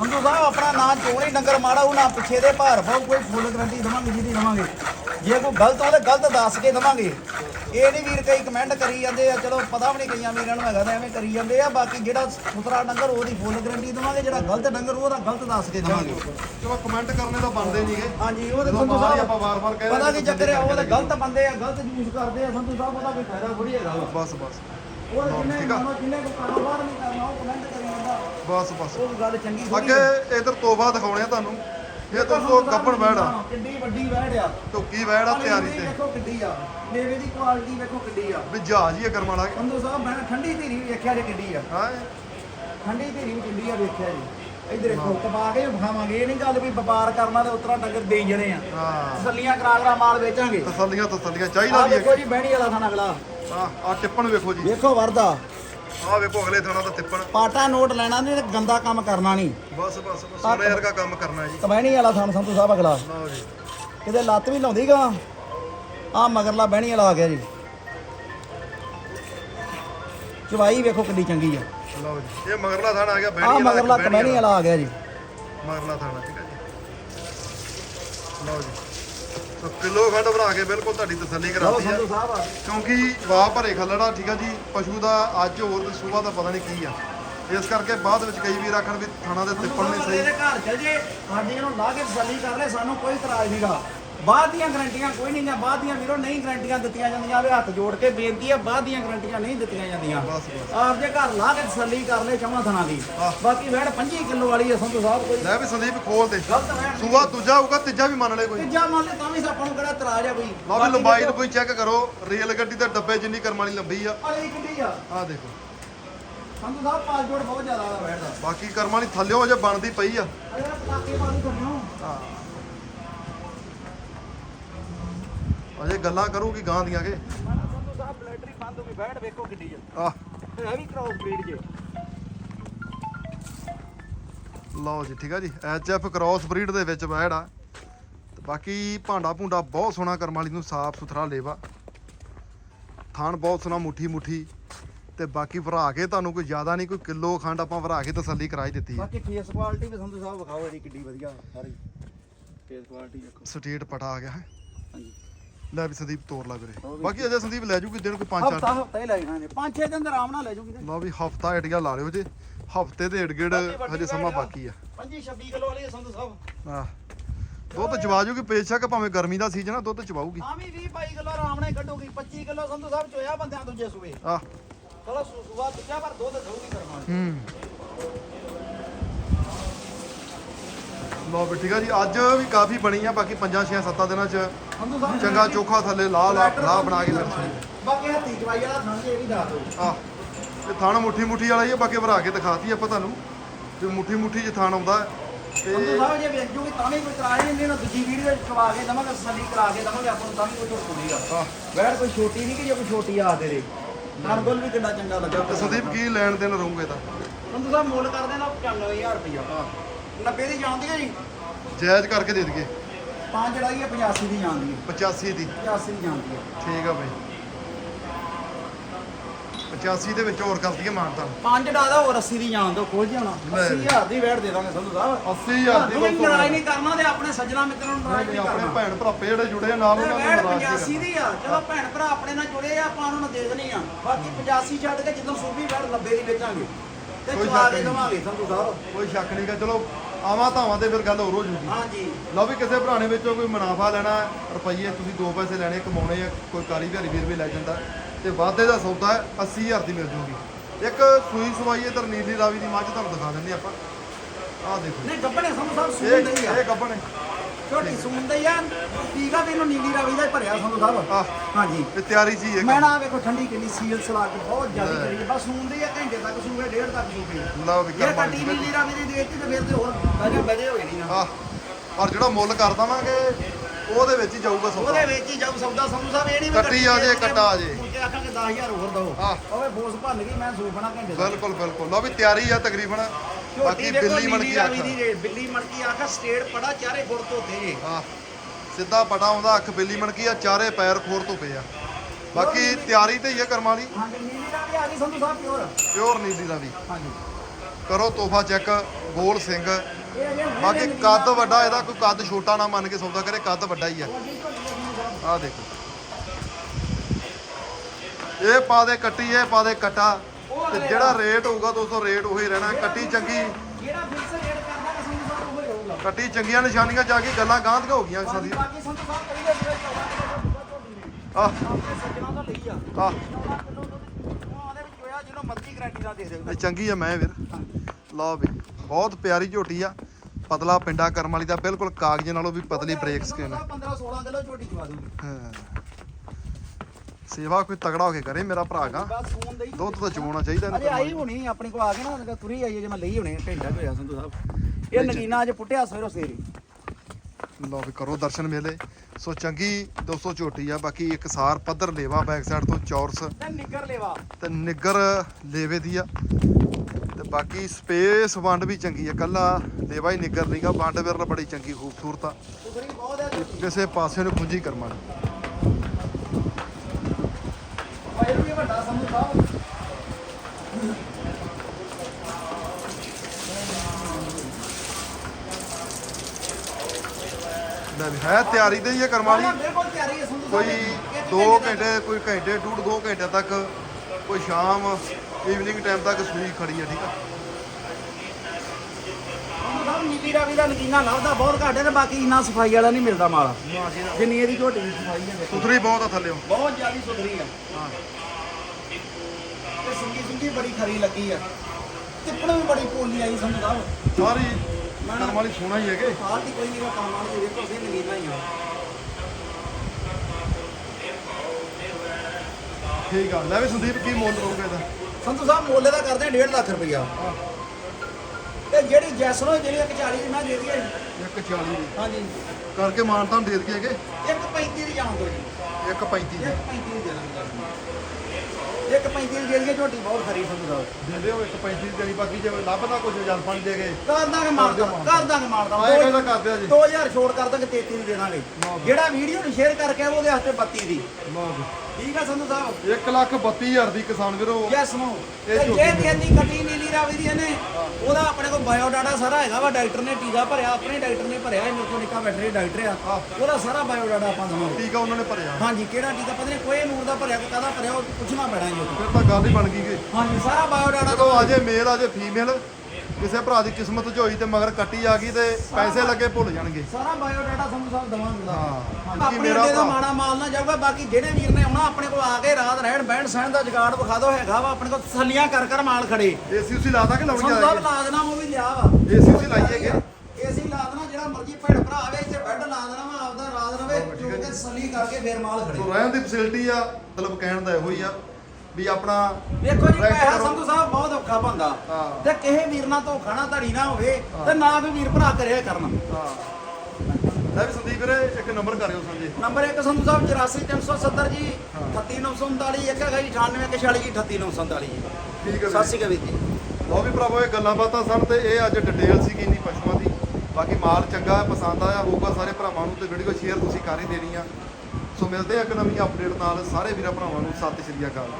ਸੰਧੂ ਸਾਹਿਬ ਆਪਣਾ ਨਾਂ ਚੋਣੀ ਡੰਗਰ ਮਾੜਾ ਉਹ ਨਾ ਪਿੱਛੇ ਦੇ ਭਾਰ ਪਾਉ ਕੋਈ ਫੁੱਲ ਗਰੰਟੀ ਦਵਾਂਗੇ ਜਿਹਦੀ ਦਵਾਂਗੇ। ਜੇ ਕੋਈ ਗਲਤ ਹੋਵੇ ਗਲਤ ਦੱਸ ਕੇ ਦਵਾਂਗੇ। ਇਹ ਨਹੀਂ ਵੀਰ ਕਈ ਕਮੈਂਟ ਕਰੀ ਜਾਂਦੇ ਆ ਚਲੋ ਪਤਾ ਵੀ ਨਹੀਂ ਕਈਆਂ ਵੀਰਾਂ ਨੂੰ ਹੈਗਾ ਤਾਂ ਐਵੇਂ ਕਰੀ ਜਾਂਦੇ ਆ ਬਾਕੀ ਜਿਹੜਾ ਸੁਥਰਾ ਡੰਗਰ ਉਹਦੀ ਫੁੱਲ ਗਰੰਟੀ ਦਵਾਂਗੇ ਜਿਹੜਾ ਗਲਤ ਡੰਗਰ ਉਹਦਾ ਗਲਤ ਦੱਸ ਕੇ ਦਵਾਂਗੇ। ਚਲੋ ਕਮੈਂਟ ਕਰਨੇ ਤਾਂ ਬਣਦੇ ਨਹੀਂਗੇ ਹਾਂਜੀ ਉਹ ਤੇ ਸੰਧੂ ਸਾਹਿਬ ਆਪਾਂ ਵਾਰ-ਵਾਰ ਕਹਿ ਪਤਾ ਕੀ ਚੱਕਰ ਹੈ ਉਹ ਤਾਂ ਗਲਤ ਬੰਦੇ ਆ ਗਲਤ ਯੂਜ਼ ਕਰਦੇ ਆ ਸੰਧੂ ਸਾਹਿਬ ਉਹਦਾ ਕੋਈ ਫਾਇਦਾ ਥੋੜੀ ਹੈਗਾ। ਬਸ ਬਸ। ਉਹ ਲਓ, ਜਿੰਨੇ ਠੀਕ ਆ। ਮੰਨੋ ਜਿੰਨੇ ਕੋ ਕਾਰੋਬਾਰ ਨਹੀਂ ਕਰਨਾ ਉਹ ਕਮੈਂਟ ਕਰੀ ਜਾਂਦਾ। ਬਸ ਬਸ। ਉਹ ਗੱਲ ਚੰਗੀ ਥੋੜ੍ਹੀ ਅੱਗੇ। ਇਧਰ ਤੋਬਾ ਦਿਖਾਉਣੇ ਆ ਤੁਹਾਨੂੰ। ਇਹ ਦੇਖੋ ਦੋਸਤੋ ਗੱਬਣ ਬੈੜ ਆ। ਕਿੱਡੀ ਵੱਡੀ ਵੈੜ ਆ। ਢੁੱਕੀ ਬੈੜ ਆ ਤਿਆਰੀ ਤੇ। ਵੇਖੋ ਕਿੱਡੀ ਆ। ਲੇਵੇ ਦੀ ਕੁਆਲਿਟੀ ਵੇਖੋ ਕਿੱਡੀ ਆ। ਵੀ ਜਹਾਜ਼ ਹੀ ਆ ਕਰਮਾਂ ਸੰਧੂ ਸਾਹਿਬ ਮੈਂ ਠੰਡੀ ਧੀਰੀ ਵੀ ਵੇਖਿਆ ਜੇ ਕਿੱਡੀ ਆ। ਹਾਂ। ਠੰਡੀ ਧੀਰੀ ਵੀ ਕਿੱਡੀ ਆ ਵੇਖਿਆ ਜੀ। ਇਧਰ ਦੇਖੋ ਕਮਾ ਕੇ ਵਿਖਾਵਾਂਗੇ। ਇਹ ਨਹੀਂ ਗੱਲ ਵੀ ਵਪਾਰ ਕਰਨਾ ਤੇ ਉਤਰਾ ਡੰਗਰ ਦੇਈ ਜਣੇ ਆ। ਹਾਂ। ਤਸੱਲੀਆਂ ਕਰਾ ਕਰਾ ਮਾਲ ਵੇਚਾਂਗੇ। ਤਸੱਲੀਆਂ ਤਸੱਲੀਆਂ ਚਾਹੀਦਾ ਵੀ ਦੇਖੋ ਜੀ ਬਹਿਣੀ ਵਾਲਾ ਥਾਣਾ ਅਗਲਾ। ਆ ਆ ਟਿੱਪਣ ਵੇਖੋ ਜੀ। ਵੇਖੋ ਵਰਦਾ। ਆ ਵੇਖੋ ਅਗਲੇ ਥਾਣਾ ਦਾ ਟਿੱਪਣ ਪਾਟਾ ਨੋਟ ਲੈਣਾ ਨਹੀਂ ਤੇ ਗੰਦਾ ਕੰਮ ਕਰਨਾ ਨਹੀਂ। ਬਸ ਬਸ ਬਸ ਸੋਨੇ ਵਰਗਾ ਕੰਮ ਕਰਨਾ ਜੀ। ਕਮੈਣੀ ਵਾਲਾ ਥਾਣ ਸੰਧੂ ਸਾਹਿਬ ਅਗਲਾ। ਲਓ ਜੀ। ਕਿਤੇ ਲੱਤ ਵੀ ਲਾਉਂਦੀ ਗਾ। ਆ ਮਗਰਲਾ ਬਹਿਣੀ ਵਾਲਾ ਆ ਗਿਆ ਜੀ। ਚਵਾਈ ਵੇਖੋ ਕਿੰਨੀ ਚੰਗੀ ਆ। ਲਓ ਜੀ। ਇਹ ਮਗਰਲਾ ਥਾਣਾ ਆ ਗਿਆ ਆ ਬਹਿਣੀ ਵਾਲਾ ਮਗਰਲਾ ਕਮੈਣੀ ਵਾਲਾ। ਆ ਗਿਆ ਜੀ। ਮਗਰਲਾ ਥਾਣਾ ਠੀਕ ਹੈ ਜੀ। ਲਓ ਜੀ। ਕਿਲੋ ਖੰਡ ਬਣਾ ਕੇ ਬਿਲਕੁਲ ਤੁਹਾਡੀ ਤਸੱਲੀ ਸਾਹਿਬ ਆ। ਕਿਉਂਕਿ ਵਾਹ ਭਰੇ ਖੱਲੜਾ ਠੀਕ ਆ ਜੀ। ਪਸ਼ੂ ਦਾ ਅੱਜ ਹੋਰ ਤੇ ਸੂਬਾ ਦਾ ਪਤਾ ਨਹੀਂ ਕੀ ਆ। ਇਸ ਕਰਕੇ ਬਾਅਦ ਵਿੱਚ ਕਈ ਵੀਰ ਆਖਣ ਵੀ ਥਾਣਾ ਦੇ ਤਿੱਪਣ ਨਹੀਂ ਸਹੀ। ਘਰ ਚਲ ਜੇ ਸਾਡੀ ਨੂੰ ਲਾ ਕੇ ਤਸੱਲੀ ਕਰ ਲੈ ਸਾਨੂੰ ਕੋਈ ਇਤਰਾਜ਼ ਨਹੀਂਗਾ ਬਾਅਦ ਦੀਆਂ ਗਰੰਟੀਆਂ ਕੋਈ ਨਹੀਂ ਗਾ ਬਾਅਦ ਦੀਆਂ ਵੀਰੋ ਨਹੀਂ ਗਰੰਟੀਆਂ ਦਿੱਤੀਆਂ ਜਾਂਦੀਆਂ ਵੇ ਹੱਥ ਜੋੜ ਕੇ ਬੇਨਤੀ ਹੈ ਬਾਅਦ ਦੀਆਂ ਗਰੰਟੀਆਂ ਨਹੀਂ ਦਿੱਤੀਆਂ ਜਾਂਦੀਆਂ। ਆਪਦੇ ਘਰ ਲਾ ਕੇ ਤਸੱਲੀ ਕਰ ਲੈ ਚਾਹਾਂ ਥਣਾ ਦੀ। ਬਾਕੀ ਵੈੜ 25 ਕਿਲੋ ਵਾਲੀ ਹੈ ਸੰਧੂ ਸਾਹਿਬ ਕੋਈ। ਲੈ ਵੀ ਸੰਦੀਪ ਖੋਲ ਦੇ। ਗਲਤ ਵੈੜ ਦੂਜਾ ਹੋਊਗਾ ਤੀਜਾ ਵੀ ਮੰਨ ਲੈ ਕੋਈ। ਤੀਜਾ ਮੰਨ ਲੈ ਤਾਂ ਵੀ ਆਪਾਂ ਨੂੰ ਕਿਹੜਾ ਇਤਰਾਜ਼ ਆ ਕੋਈ ਲਓ ਵੀ ਲੰਬਾਈ ਨੂੰ ਕੋਈ ਚੈੱਕ ਕਰੋ ਰੇਲ ਗੱਡੀ ਦੇ ਡੱਬੇ ਜਿੰਨੀ ਕਰਮ ਵਾਲੀ ਲੰਬੀ ਆ। ਅਰੇ ਕਿੱਡੀ ਆ। ਆਹ ਦੇਖੋ। ਸੰਧੂ ਸਾਹਿਬ ਪਾਲ ਜੋੜ ਬਹੁਤ ਜ਼ਿਆਦਾ ਆ ਵੈੜ ਦਾ। ਬਾਕੀ ਕਰਮ ਵਾਲੀ ਜੇ ਬਣਦੀ ਪਈ ਆ। ਅਰੇ ਪਟਾਕੇ ਪਾਣੀ ਕਰਨੋਂ ਹਾਂ। ਅਜੇ ਗੱਲਾਂ ਕਰੂਗੀ ਗਾਂ ਦੀਆਂ ਕੇ। ਮਾਨਾ ਸੰਧੂ ਸਾਹਿਬ ਬਲੈਟਰੀ ਬੰਦ ਹੋ ਗਈ ਵੈੜ ਵੇਖੋ ਕਿੱਡੀ ਆ ਆਹ। ਇਹ ਵੀ ਕਰਾਓ ਬਰੀਡ ਜੇ ਲਓ ਜੀ ਠੀਕ ਆ ਜੀ। ਐਚ ਐਫ ਕ੍ਰਾਸ ਬਰੀਡ ਦੇ ਵਿੱਚ ਬੈੜ ਆ ਤੇ ਬਾਕੀ ਭਾਂਡਾ ਭੁੰਡਾ ਬਹੁਤ ਸੋਹਣਾ ਕਰਮ ਵਾਲੀ ਨੂੰ ਸਾਫ਼ ਸੁਥਰਾ ਲੇਵਾ। ਥਾਣ ਬਹੁਤ ਸੋਹਣਾ ਮੁੱਠੀ ਮੁੱਠੀ। ਤੇ ਬਾਕੀ ਭਰਾ ਕੇ ਤੁਹਾਨੂੰ ਕੋਈ ਜ਼ਿਆਦਾ ਨਹੀਂ ਕੋਈ ਕਿਲੋ ਖੰਡ ਆਪਾਂ ਭਰਾ ਕੇ ਤਸੱਲੀ ਕਰਾਈ ਦਿੱਤੀ ਹੈ ਬਾਕੀ ਫੇਸ ਕੁਆਲਿਟੀ ਵੀ ਸੰਧੂ ਸਾਹਿਬ ਵਿਖਾਓ ਇਹਦੀ ਕਿੱਡੀ ਵਧੀਆ ਸਾਰੀ। ਫੇਸ ਕੁਆਲਿਟੀ ਦੇਖੋ। ਸਟੇਟ ਪਟਾ ਆ ਗਿਆ ਹੈ। ਹਾਂਜੀ। ਲੈ ਵੀ ਸੰਦੀਪ ਤੋਰ ਲਾ ਵੀਰੇ। ਵੀ ਬਾਕੀ ਅਜੇ ਸੰਦੀਪ ਲੈ ਜੂਗੀ ਦਿਨ ਕੋਈ ਪੰਜ ਚਾਰ ਹਫਤਾ ਹਫਤਾ ਹੀ ਲੈ ਜਾਣਾ ਪੰਜ ਛੇ ਦਿਨ ਦਾ ਆਰਾਮ ਨਾਲ ਲੈ ਜੂਗੀ ਤੇ। ਲਓ ਵੀ ਹਫਤਾ ਏਟੀਆ ਲਾ ਲਿਓ ਜੇ। ਹਫ਼ਤੇ ਦੇ ਏੜ ਗੇੜ ਬਾਕੀ ਵੱਡੀ ਹਜੇ ਸਮਾਂ। ਬਾਕੀ ਆ। 25 26 ਕਿਲੋ ਵਾਲੀ ਸੰਧੂ ਸਾਹਿਬ ਆਹ ਦੁੱਧ ਚਵਾ ਜੂਗੀ ਬੇਸ਼ੱਕ ਭਾਵੇਂ ਗਰਮੀ ਦਾ ਸੀਜ਼ਨ ਆ ਦੁੱਧ ਚਵਾਊਗੀ। ਆਵੀਂ 20 22 ਕਿਲੋ ਆਰਾਮ ਨਾਲ ਕੱਢੂਗੀ। 25 ਕਿਲੋ ਸੰਧੂ ਸਾਹਿਬ ਚੋਇਆ ਬੰਦਿਆਂ ਦੂਜੇ ਸੂਏ। ਆਹ। ਚਲੋ ਸੁਬਾ ਦੂਜਾ ਪਰ ਦੁੱਧ ਦਊਗੀ ਕਰਮਾਂ ਹੂੰ। ਲਓ ਵੀ ਠੀਕ ਆ ਜੀ ਅੱਜ ਵੀ ਕਾਫੀ ਬਣੀ ਆ ਬਾਕੀ 5 6 7 ਦਿਨਾਂ ਚ ਚੰਗਾ ਚੋਖਾ ਥੱਲੇ ਲਾ ਲਾ ਲਾ ਬਣਾ ਕੇ ਫਿਰ ਬਾਕੀ ਹੱਥੀ ਚਵਾਈ ਵਾਲਾ ਥਾਂ ਇਹ ਵੀ ਦੱਸ ਦਿਓ। ਆਹ ਇਹ ਥਾਣ ਮੁੱਠੀ ਮੁੱਠੀ ਵਾਲਾ ਹੀ ਆ ਬਾਕੀ ਭਰਾ ਕੇ ਦਿਖਾਤੀ ਆਪਾਂ ਤੁਹਾਨੂੰ ਜੇ ਮੁੱਠੀ ਮੁੱਠੀ ਚ ਥਾਣ ਆਉਂਦਾ। ਸੰਧੂ ਤੇ ਸਾਹਿਬ ਜੇ ਵੇਖ ਜੂਗੀ ਤਾਂ ਵੀ ਕੋਈ ਇਤਰਾਜ਼ ਨਹੀਂ ਇਹਨਾਂ ਦੂਜੀ ਵੀਡੀਓ ਵਿੱਚ ਚਵਾ ਕੇ ਦਵਾਂਗੇ ਤਸੱਲੀ ਕਰਾ ਕੇ ਦਵਾਂਗੇ ਆਪਾਂ ਨੂੰ ਤਾਂ ਵੀ ਕੋਈ ਝੋਟ ਕੋਈ ਛੋਟੀ ਨਹੀਂ ਕਿ ਜੇ ਕੋਈ ਛੋਟੀ ਆ ਤੇਰੇ ਨਰਗੁਲ ਵੀ ਕਿੰਨਾ ਚੰਗਾ ਲੱਗਾ। ਤੇ ਸੰਦੀਪ ਕੀ ਲੈਣ ਦੇਣ ਰਹੂਗੇ ਤਾਂ? ਸੰਧੂ ਸਾਹਿਬ ਮੁੱਲ ਕਰਦੇ ਨਾ 95000 ਰੁਪਇਆ ਆਹ 90 ਦੀ ਜਾਂਦੀ ਹੈ ਜੀ? ਜਾਇਜ਼ ਕਰਕੇ ਦੇ ਦਈਏ। ਪੰਜ ਚੜਾਈ ਹੈ 85 ਦੀ ਜਾਂਦੀ ਹੈ 85 ਦੀ। 85 ਦੀ ਜਾਂਦੀ ਹੈ ਠੀਕ ਆ ਬਈ। 85 ਦੇ ਵਿੱਚ ਹੋਰ ਕਰ ਦਈਏ ਮਾਨਤਾ ਪੰਜ ਡਾਦਾ ਹੋਰ 80 ਦੀ ਜਾਣ ਦੋ ਖੋਲ ਜਾਣਾ। ਲੈ। 80000 ਦੀ ਵੈੜ ਦੇ ਦਾਂਗੇ ਸੰਧੂ ਸਾਹਿਬ। 80000 ਦੀ ਤੁਹਾਨੂੰ ਨਾਰਾਜ਼ ਨਹੀਂ ਕਰਨਾ ਤੇ ਆਪਣੇ ਸੱਜਣਾ ਮਿੱਤਰਾਂ ਨੂੰ ਨਾਰਾਜ਼ ਨਹੀਂ ਆਪਣੇ ਕਰਨਾ। ਭੈਣ ਭਰਾਪੇ ਜਿਹੜੇ ਜੁੜੇ ਆ ਨਾਲ ਉਹਨਾਂ ਨੂੰ ਵੈੜ ਨਾਰਾਜ਼ ਨਹੀਂ 85 ਦੀ ਆ। ਚਲੋ ਭੈਣ ਭਰਾ ਆਪਣੇ ਨਾਲ ਜੁੜੇ ਆ ਆਪਾਂ ਉਹਨਾਂ ਨੂੰ ਦੇ ਦੇਣੀ ਆ। ਬਾਕੀ 85 ਛੱਡ ਕੇ ਜਦੋਂ ਸੂਬੀ ਵੈੜ 90 ਦੀ ਵੇਚਾਂਗੇ। ਤੇ ਕੋਈ ਚਵਾ ਸ਼ੱਕ ਕੇ ਨਹੀਂ। ਦਵਾਂਗੇ ਸੰਧੂ ਸਾਹਿਬ। ਕੋਈ ਸ਼ੱਕ ਨਹੀਂ ਚਲੋ ਆਵਾਂ ਧਾਵਾਂ ਤੇ ਫਿਰ ਗੱਲ ਹੋਰ ਹੋ ਜੂਗੀ। ਹਾਂਜੀ। ਲਓ ਵੀ ਕਿਸੇ ਭਰਾਣੇ ਵਿੱਚੋਂ ਕੋਈ ਮੁਨਾਫਾ ਲੈਣਾ ਰੁਪਈਏ ਤੁਸੀਂ ਦੋ ਪੈਸੇ ਲੈਣੇ ਕਮਾਉਣੇ ਆ ਕੋਈ ਕਾਰੀ ਭਿਆਰੀ ਵੀਰ ਵੀ ਲੈ ਜਾਂਦਾ। ਤੇ ਵਾਧੇ ਦਾ ਸੌਦਾ ਹੈ 80000 ਦੀ ਮਿਲ ਜੂਗੀ। ਇੱਕ ਸੂਈ ਸਵਾਈ ਇਧਰ ਨੀਲੀ ਰਾਵੀ ਦੀ ਮੱਝ ਤੁਹਾਨੂੰ ਦਿਖਾ ਦਿੰਦੇ ਆਪਾਂ। ਆਹ ਦੇਖੋ। ਨਹੀਂ ਗੱਬਣੇ ਸੰਧੂ ਸਾਹਿਬ ਸੂਣ ਨਹੀਂ ਆ। ਇਹ ਗੱਬਣ ਹੈ ਛੋਟੀ ਸੂਣ ਦੇ ਆ ਟੀਕਾ ਵੀ ਇਹਨੂੰ ਨੀਲੀ ਰਾਵੀ ਦਾ ਹੀ ਭਰਿਆ ਸੰਧੂ ਸਾਹਿਬ ਆਹ ਹਾਂਜੀ। ਇਹ ਤਿਆਰੀ ਸੀ ਇਹ ਮੈਂ ਨਾ ਵੇਖੋ ਠੰਡੀ ਕਿੰਨੀ ਸੀਲ ਸਲਾ ਕੇ ਬਹੁਤ ਜ਼ਿਆਦਾ ਕਰੀ। ਹੈ। ਬਸ ਸੂੰਦੀ ਆ ਘੰਟੇ ਤੱਕ ਸੂਏ ਡੇਢ ਤੱਕ ਸੂਏ ਲਓ ਵੀ ਇਹ ਕਰਮਾਂ ਕੱਟੀ ਦੀ ਨੀਲੀ ਰਾਵੀ ਦੀ ਦੇਤੀ ਤੇ ਫਿਰ ਤੇ ਹੋਰ ਬਜੇ ਬਜੇ ਹੋਏ ਨਹੀਂ ਨਾ। ਆਹ ਪਰ ਜਿਹੜਾ ਮੁੱਲ ਕਰ ਦਵਾਂਗੇ ਉਹਦੇ ਵਿੱਚ ਹੀ ਜਾਊਗਾ ਸੌਦਾ। ਉਹਦੇ ਵਿੱਚ ਹੀ ਜਾਊ ਸੌਦਾ। ਸੰਧੂ ਸਾਹਿਬ ਇਹ ਨਹੀਂ ਕੱਟੀ ਆ ਜੇ, ਕੱਟਾ ਆ ਜੇ। ਮੁੜ ਕੇ ਆਖਾਂਗੇ 10000 ਹੋਰ ਦਓ। ਆਹ। ਓਏ ਬੋਸ ਭੰਨ ਗਈ ਮੈਂ ਸੂਫਣਾ ਘੰਟੇ ਬਿਲਕੁਲ ਬਿਲਕੁਲ। ਲਓ ਵੀ ਤਿਆਰੀ ਆ ਤਕਰੀਬਨ। ਬਾਕੀ ਝੋਟੀ ਦੇਖੋ ਬਿੱਲੀ ਮਣ ਨੀਲੀ ਕੀ ਰਾਵੀ ਆਖਾ ਦੀ ਜੇ ਬਿੱਲੀ ਮਣਕੀ ਆਖਾ ਸਟੇਟ ਪੜਾ ਚਾਰੇ ਗੁੜ ਧੋਤੇ ਜੇ। ਆਹ ਸਿੱਧਾ ਪਟਾ ਆਉਂਦਾ ਅੱਖ ਬਿੱਲੀ ਮਣ ਕੀ ਆ ਚਾਰੇ ਪੈਰ ਖੋਰ ਤੋਂ ਪਏ ਆ। ਬਾਕੀ ਤਿਆਰੀ ਤੇ ਹੀ ਆ ਕਰਮਾਂ ਦੀ। ਹਾਂਜੀ ਨੀਲੀ ਰਾਵੀ ਆ ਗਈ ਸੰਧੂ ਸਾਹਿਬ ਪਿਓਰ। ਪਿਓਰ ਨੀਲੀ ਦਾ ਵੀ। ਹਾਂਜੀ। ਕਰੋ ਤੋਹਫਾ ਚੈੱਕ। ਗੋਲ ਸਿੰਘ ਬਾਕੀ ਕੱਦ ਵੱਡਾ ਇਹਦਾ, ਕੋਈ ਕੱਦ ਛੋਟਾ ਨਾ ਮੰਨ ਕੇ ਸੌਦਾ ਕਰੇ, ਕੱਦ ਵੱਡਾ ਹੀ ਆ। ਆ ਦੇਖੋ। ਇਹ ਪਾ ਦੇ ਕੱਟੀ, ਇਹ ਪਾ ਦੇ ਕਟਾ। ਤੇ ਜਿਹੜਾ ਰੇਟ ਹੋਊਗਾ ਦੋਸਤੋ ਰੇਟ ਉਹੀ ਰਹਿਣਾ। ਕੱਟੀ ਚੰਗੀ। ਜਿਹੜਾ ਫਿਕਸ ਰੇਟ ਕਰਦਾ ਕਿ ਸਾਹਿਬ ਉਹ ਹੀ ਕੱਟੀ ਚੰਗੀਆਂ ਨਿਸ਼ਾਨੀਆਂ ਜਾ ਕੇ ਗੱਲਾਂ ਗਾਂਧ ਹੋ ਗਈਆਂ ਬਾਕੀ ਸਾਡੀ ਬਾਕੀ ਸੰਧੂ ਸਾਹਿਬ ਕਰੀਏ ਜਿਹੜੇ ਚੌਦਾਂ ਕਿਲੋ ਦੁੱਧ ਝੋਟੀ ਨੇ ਆਹ। ਆ ਚੰਗੀ ਆ ਮੈਂ ਵੀਰ ਲਓ ਵੀ। ਬਹੁਤ ਪਿਆਰੀ ਝੋਟੀ ਆ। ਪਤਲਾ ਪਿੰਡਾ ਕਰਮ ਵਾਲੀ ਦਾ ਬਿਲਕੁਲ ਕਾਗਜ਼ ਨਾਲੋਂ ਵੀ ਪਤਲੀ ਬ੍ਰੇਕ ਸਕਿਨ 15 16 ਕਿਲੋ ਝੋਟੀ ਚਵਾ ਦੂਗੀ। ਹਾਂ। ਸੇਵਾ ਕੋਈ ਤਗੜਾ ਹੋ ਕੇ ਕਰੇ ਮੇਰਾ ਭਰਾ ਗਾ। ਦੁੱਧ ਤਾਂ ਚਵਾਉਣਾ ਚਾਹੀਦਾ ਇਹਨੂੰ ਆਈ ਹੋਣੀ ਆਪਣੇ ਕੋ ਆ ਕੇ ਨਾ ਤੁਰੀ ਆਈ ਜੇ ਮੈਂ ਲਈ ਹੋਣੀ ਘੰਟਾ ਹੋਇਆ ਸੰਧੂ ਸਾਹਿਬ। ਇਹ ਨਗੀਨਾ ਅੱਜ ਪੁੱਟਿਆ ਸਵੇਰੋ ਸਵੇਰੇ। ਲਓ ਵੀ ਕਰੋ ਦਰਸ਼ਨ ਮੇਲੇ। ਸੋ ਚੰਗੀ 200 ਝੋਟੀ ਆ ਬਾਕੀ ਇੱਕ ਸਾਰ ਪੱਧਰ ਲੇਵਾ ਬੈਕ ਸਾਈਡ ਤੋਂ ਚੌਰਸ ਤੇ ਨਿੱਗਰ ਲੇਵਾ। ਤੇ ਨਿੱਗਰ ਲੇਵੇ ਦੀ ਆ। ਬਾਕੀ ਸਪੇਸ ਵੰਡ ਵੀ ਚੰਗੀ ਹੈ ਕੱਲਾ ਲੇਵਾ ਹੀ ਨਿੱਗਰ ਨਹੀਂਗਾ ਵੰਡ ਵਿਰਲ ਬੜੀ ਚੰਗੀ, ਖੂਬਸੂਰਤ ਆ। ਕਿਸੇ ਪਾਸੇ ਨੂੰ ਖੁੰਝੀ ਕਰਮਾਂ ਨੂੰ। ਵੱਡਾ ਸੰਧੂ ਸਾਹਿਬ ਹੈ ਤਿਆਰੀ ਤੇ ਹੀ ਹੈ ਸੰਧੂ ਸਾਹਿਬ ਕੋਈ ਇੱਕ 2 ਘੰਟੇ ਘੰਟੇ ਕੋਈ ਘੰਟੇ ਡੂਢ 2 ਘੰਟੇ ਤੱਕ, ਕੋਈ ਸ਼ਾਮ ਈਵਨਿੰਗ ਟਾਈਮ ਤੱਕ ਸੂਈ ਖੜੀ ਆ ਠੀਕ ਆ। ਸੰਧੂ ਸਾਹਿਬ ਨੀਲੀ ਰਾਵੀ ਦਾ ਨਗੀਨਾ ਲੱਭਦਾ ਬਹੁਤ ਘੱਟ ਹੈ ਤੇ ਬਾਕੀ ਇੰਨਾ ਸਫ਼ਾਈ ਵਾਲਾ ਨਹੀਂ ਮਿਲਦਾ ਮਾਲ। ਜਿੰਨੀ ਇਹਦੀ ਝੋਟੀ ਦੀ ਸਫ਼ਾਈ ਹੈ। ਦੇਖੋ ਸੁਥਰੀ ਬਹੁਤ ਆ ਥੱਲਿਓ ਬਹੁਤ ਜ਼ਿਆਦਾ ਸੁਧਰੀ ਹੈ। ਹਾਂ। ਤੇ ਸਿੰਗੀ ਸਿੰਗੀ ਬੜੀ ਖਰੀ ਲੱਗੀ ਆ। ਟਿੱਪਣ ਵੀ ਬੜੀ ਪੋਲੀ ਆਈ ਸੰਧੂ ਸਾਹਿਬ ਸਾਰੀ ਕਰਮ ਵਾਲੀ ਸੋਹਣਾ ਹੀ ਹੈਗੇ। ਹਾਲ ਦੀ ਕੋਈ ਨਹੀਂ ਕੰਮ ਵਾਲੀ ਦੇਖੋ ਅਸੀਂ ਨਗੀਨਾ ਹੀ ਆ। ਠੀਕ ਆ। ਲੈ ਵੀ ਸੰਦੀਪ ਕੀ ਮੁੱਲ ਰਹੂਗਾ ਇਹਦਾ? ਸੰਧੂ ਸਾਹਿਬ ਮੁੱਲ ਦਾ ਕਰਦੇ 1.5 ਲੱਖ ਰੁਪਈਆ। ਤੇ ਜਿਹੜੀ ਜੈਸਨੋ ਜਿਹੜੀ ਇੱਕ 40 ਦੀ ਮੈਂ ਦੇ ਦਈਏ 140 ਦੀ। ਹਾਂਜੀ। ਕਰਕੇ ਮਾਨਤਾਂ ਦੇ ਦਈਏਗੇ ਇੱਕ 35 ਦੀ ਜਾਣ ਦੋ ਜੀ। 135 ਦੀ। ਇੱਕ 35 ਦੀ ਦੇ ਦਾਂਗੇ ਇੱਕ 35 ਦੀ ਦਈਏ ਝੋਟੀ ਬਹੁਤ ਖਰੀ ਸੰਧੂ ਸਾਹਿਬ। ਦੇ ਦਿਓ 135 ਦੀ ਬਾਕੀ ਜੇ ਲੱਭਦਾ ਕੁਝ ਜਲ ਫੰਡ ਦੇ ਗਏ ਕਰ ਦਾਂਗੇ ਮਾਰਦਾ ਕਰ ਦਾਂਗੇ ਮਾਰਦਾ ਆਏ ਕਹਿੰਦਾ ਕਰ ਦਿਆ ਜੀ। 2000 ਛੋੜ ਕਰ ਦਾਂਗੇ 33 ਦੀ ਦੇ ਦਾਂਗੇ। ਜਿਹੜਾ ਵੀਡੀਓ ਨੂੰ ਸ਼ੇਅਰ ਕਰਕੇ ਉਹਦੇ ਹੱਥੇ 32 ਦੀ। ਲਓ ਠੀਕ ਆ ਸੰਧੂ ਸਾਹਿਬ? 1 ਲੱਖ 32000 ਦੀ ਕਿਸਾਨ ਵੀਰੋ। ਯੈਸ ਨੋ ਤੇ ਝੋਟੀ ਜੇ ਨੇ। ਤੇਨੀ ਕੱਟੀ ਨੀਲੀ ਰਾਵੀ ਦੀ ਇਹਨੇ ਉਹਦਾ ਆਪਣੇ ਕੋਲ ਬਾਇਓ ਡਾਟਾ ਸਾਰਾ ਹੈਗਾ ਵਾ ਡਾਕਟਰ ਨੇ ਟੀਕਾ ਭਰਿਆ ਆਪਣੇ ਡਾਕਟਰ ਨੇ ਭਰਿਆ ਇਹ ਮੇਰੇ ਕੋਲ ਨਿੱਕਾ ਵੈਟਰੀ ਡਾਕਟਰ ਆ। ਉਹਦਾ ਸਾਰਾ ਬਾਇਓ ਡਾਟਾ ਆਪਾਂ ਦਵਾਂਗੇ ਟੀਕਾ ਉਹਨਾਂ ਨੇ ਭਰਿਆ। ਹਾਂਜੀ ਕਿਹੜਾ ਟੀਕਾ ਪਤਾ ਨਹੀਂ ਕੋਈ ਨੂਰ ਦਾ ਭਰਿਆ ਕਿ ਕਾਹਦਾ ਭਰਿਆ ਉਹ ਪੁੱਛਣਾ ਪੈਣਾ ਜੀ ਫਿਰ ਤਾਂ ਗੱਲ ਹੀ ਬਣ ਗਈ ਕਿ ਹਾਂਜੀ ਸਾਰਾ ਬਾਇਓ ਡਾਟਾ ਜਦੋਂ ਅਜੇ ਮੇਲ ਅਜੇ ਫੀਮੇਲ ਕਿਸੇ ਭਰਾ ਦੀ ਕਿਸਮਤ ਚ ਹੋਈ ਤੇ ਮਗਰ ਕੱਟੀ ਆ ਗਈ ਤੇ ਪੈਸੇ ਲੱਗੇ ਭੁੱਲ ਜਾਣਗੇ। ਸਾਰਾ ਬਾਇਓ ਡਾਟਾ ਸੰਧੂ ਸਾਹਿਬ ਦਵਾਂਗੇ। ਹਾਂ। ਆਪਣੇ ਮੇਰਾ ਦਾ ਮਾੜਾ ਮਾਲ ਨਾ ਜਾਊਗਾ ਬਾਕੀ ਜਿਹੜੇ ਵੀਰ ਨੇ ਆਉਣਾ ਆਪਣੇ ਕੋਲ ਆ ਕੇ ਰਾਤ ਰਹਿਣ ਬਹਿਣ ਸਹਿਣ ਦਾ ਜਗਾੜ ਵਿਖਾ ਦਿਓ ਹੈਗਾ ਵਾ ਆਪਣੇ ਕੋਲ ਤਸੱਲੀਆਂ ਕਰ ਕਰ ਮਾਲ ਖੜੇ। ਏਸੀ ਉਸੀ ਲਾ ਦਾਂ ਕਿ ਲਾਉਣੀ ਆ ਲਾ ਦੇਣਾ ਉਹ ਵੀ ਲਿਆ ਵਾ। ਏਸੀ ਉਸੀ ਲਾਈਏਗੇ ਏਸੀ ਲਾ ਦੇਣਾ ਜਿਹੜਾ ਮਰਜ਼ੀ ਭੈਣ ਭਰਾ ਆਵੇ ਇੱਥੇ ਬੈੱਡ ਲਾ ਦੇਣਾ ਵਾ ਆਪਦਾ ਰਾਤ ਰਵੇ ਕੇ ਤਸੱਲੀ ਕਰਕੇ ਫੇਰ ਮਾਲ ਖੜੇ। ਰਹਿਣ ਦੀ ਫੈਸਿਲਿਟੀ ਆ ਮਤਲਬ ਕਹਿਣ ਦਾ ਇਹੋ ਹੀ ਆ। ਵੀ ਆਪਣਾ ਦੇਖੋ ਜੀ ਪੈਸਾ। ਸੰਧੂ ਸਾਹਿਬ ਬਹੁਤ ਔਖਾ ਬੰਦਾ। ਹਾਂ। ਤੇ ਕਿਸੇ ਵੀਰ ਨਾਲ ਧੋਖਾ ਨਾ ਧੜੀ ਨਾ ਹੋਵੇ ਤੇ ਨਾ ਕੋਈ ਵੀਰ ਭਰਾ ਕਰਿਆ ਕਰਨ। ਹਾਂ। ਲੈ ਵੀ ਸੰਦੀਪ ਵੀਰੇ ਇੱਕ ਨੰਬਰ ਕਰਿਓ ਸੰਜੀ ਨੰਬਰ 1 ਸੰਧੂ ਸਾਹਿਬ 84370 ਜੀ 38939 ਇੱਕ ਹੈਗਾ ਜੀ 9846 ਜੀ 38939 ਜੀ। ਠੀਕ ਹੈ ਸਤਿ ਸ਼੍ਰੀ ਅਕਾਲ ਵੀਰ ਜੀ। ਲਓ ਵੀ ਭਰਾਵੋ ਇਹ ਗੱਲਾਂ ਬਾਤਾਂ ਸਨ ਤੇ ਇਹ ਅੱਜ ਡਿਟੇਲ ਸੀਗੀ ਇੰਨੀ ਪਸ਼ੂਆਂ ਦੀ। ਬਾਕੀ ਮਾਲ ਚੰਗਾ ਹੈ, ਪਸੰਦ ਆਇਆ ਹੋਊਗਾ ਸਾਰੇ ਭਰਾਵਾਂ ਨੂੰ ਤੇ ਵੀਡੀਓ ਸ਼ੇਅਰ ਤੁਸੀਂ ਕਰ ਹੀ ਦੇਣੀ ਆ। ਸੋ ਮਿਲਦੇ ਆ ਇੱਕ ਨਵੀਂ ਅਪਡੇਟ ਨਾਲ ਸਾਰੇ ਵੀਰਾਂ ਭਰਾਵਾਂ ਨੂੰ। ਸਤਿ ਸ਼੍ਰੀ ਅਕਾਲ।